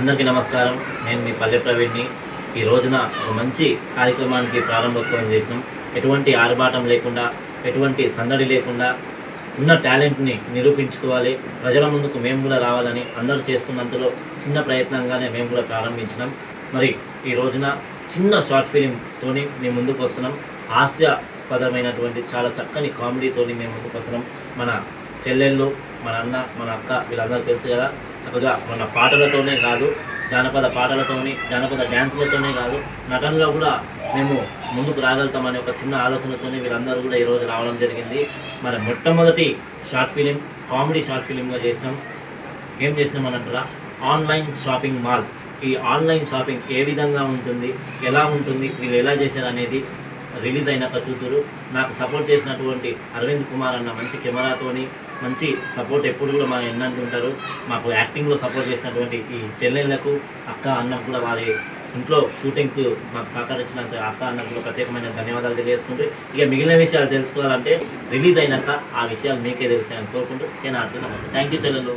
అందరికీ నమస్కారం. నేను మీ పల్లె ప్రవీణ్ని. ఈ రోజున ఒక మంచి కార్యక్రమానికి ప్రారంభోత్సవం చేసినాం. ఎటువంటి ఆర్భాటం లేకుండా ఎటువంటి సందడి లేకుండా ఉన్న టాలెంట్ని నిరూపించుకోవాలి. ప్రజల ముందుకు మేము కూడా రావాలని అందరూ చేస్తున్నంతలో చిన్న ప్రయత్నంగానే మేము కూడా ప్రారంభించినాం. మరి ఈ రోజున చిన్న షార్ట్ ఫిలింతోని మేము ముందుకు వస్తున్నాం. హాస్యాస్పదమైనటువంటి చాలా చక్కని కామెడీతోని మేము ముందుకు వస్తున్నాం. మన చెల్లెళ్ళు మన అన్న మన అక్క వీళ్ళందరూ తెలుసు కదా చక్కగా మన పాటలతోనే కాదు జానపద పాటలతోని జానపద డ్యాన్స్లతోనే కాదు నటనలో కూడా మేము ముందుకు రాగలుగుతామనే ఒక చిన్న ఆలోచనతోనే వీళ్ళందరూ కూడా ఈరోజు రావడం జరిగింది. మరి మొట్టమొదటి షార్ట్ ఫిలిం కామెడీ షార్ట్ ఫిలింగా చేసినాం. ఏం చేసినాం అని అంటారా? Online shopping mall. ఈ ఆన్లైన్ షాపింగ్ ఏ విధంగా ఉంటుంది ఎలా ఉంటుంది వీళ్ళు ఎలా చేశారు అనేది రిలీజ్ అయినాక చూతురు నాకు సపోర్ట్ చేసినటువంటి అరవింద్ కుమార్ అన్న మంచి కెమెరాతోని మంచి సపోర్ట్ ఎప్పుడు కూడా మా ఎన్నంటుంటారు. మాకు యాక్టింగ్లో సపోర్ట్ చేసినటువంటి ఈ చెల్లెళ్ళకు అక్క అన్నకు కూడా వారి ఇంట్లో షూటింగ్కు మాకు సహకరించినంత అక్క అన్నకు కూడా ప్రత్యేకమైన ధన్యవాదాలు తెలియజేసుకుంటూ ఇక మిగిలిన విషయాలు తెలుసుకోవాలంటే రిలీజ్ అయినాక ఆ విషయాలు మీకే తెలిసాయని కోరుకుంటూ సేనా నమస్తే. థ్యాంక్ యూ చెల్లెలు.